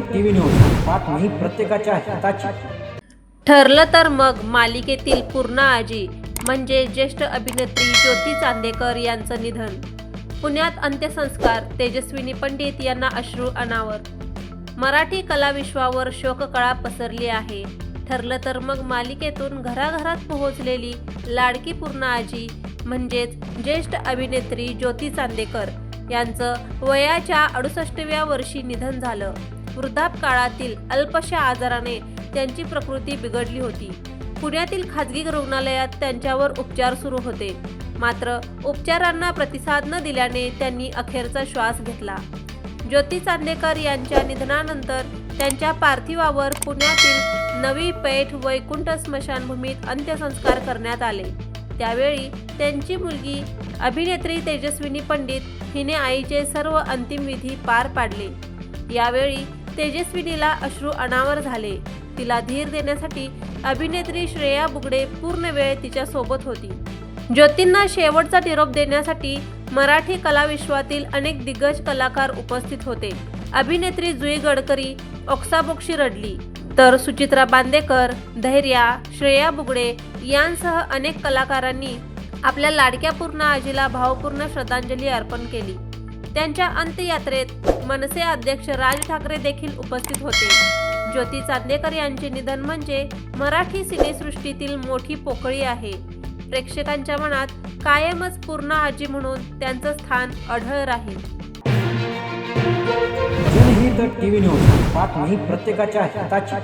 TV news बातमी प्रत्येकाच्या हिताची. ठरलं तर मग मालिकेतील पूर्णा आजी म्हणजे ज्येष्ठ अभिनेत्री ज्योती चांदेकर यांचं निधन. पुण्यात अंत्यसंस्कार तेजस्विनी पंडित यांना अश्रू अनावर. मराठी कलाविश्वावर शोककळा पसरली आहे. ठरलं तर मग मालिकेतून घराघरात पोहोचलेली लाडकी पूर्ण आजी म्हणजेच ज्येष्ठ अभिनेत्री ज्योती चांदेकर यांचं वयाच्या अडुसष्टव्या वर्षी निधन झालं. वृद्धापकाळातील अल्पशा आजाराने त्यांची प्रकृती बिघडली होती. पुण्यातील खाजगी रुग्णालयात त्यांच्यावर उपचार सुरू होते. मात्र उपचारांना प्रतिसाद न दिल्याने त्यांनी अखेरचा श्वास घेतला. ज्योती चांदेकर यांच्या निधनानंतर त्यांच्या पार्थिवावर पुण्यातील नवी पेठ वैकुंठ स्मशानभूमीत अंत्यसंस्कार करण्यात आले. त्यावेळी त्यांची मुलगी अभिनेत्री तेजस्विनी पंडित हिने आईचे सर्व अंतिम विधी पार पाडले. यावेळी तेजस्विनीला अश्रू अनावर झाले. तिला धीर देण्यासाठी अभिनेत्री श्रेया बुगडे पूर्ण वेळ तिच्या सोबत होती. ज्योतींना शेवटचा निरोप देण्यासाठी मराठी कलाविश्वातील अनेक दिग्गज कलाकार उपस्थित होते. अभिनेत्री जुई गडकरी ऑक्साबोक्षी रडली. तर सुचित्रा बांदेकर धैर्या श्रेया बुगडे यांसह अनेक कलाकारांनी आपल्या लाडक्या पूर्ण आजीला भावपूर्ण श्रद्धांजली अर्पण केली. त्यांच्या अंत्ययात्रेत मनसे अध्यक्ष राज ठाकरे देखील उपस्थित होते. ज्योती चांदेकर यांचे निधन म्हणजे मराठी सिनेसृष्टीतील मोठी पोकळी आहे. प्रेक्षकांच्या मनात कायमच पूर्ण आजी म्हणून त्यांचं स्थान अढळ राहील. जनहित टीव्ही न्यूज बातमी प्रत्येकाच्या हिताची.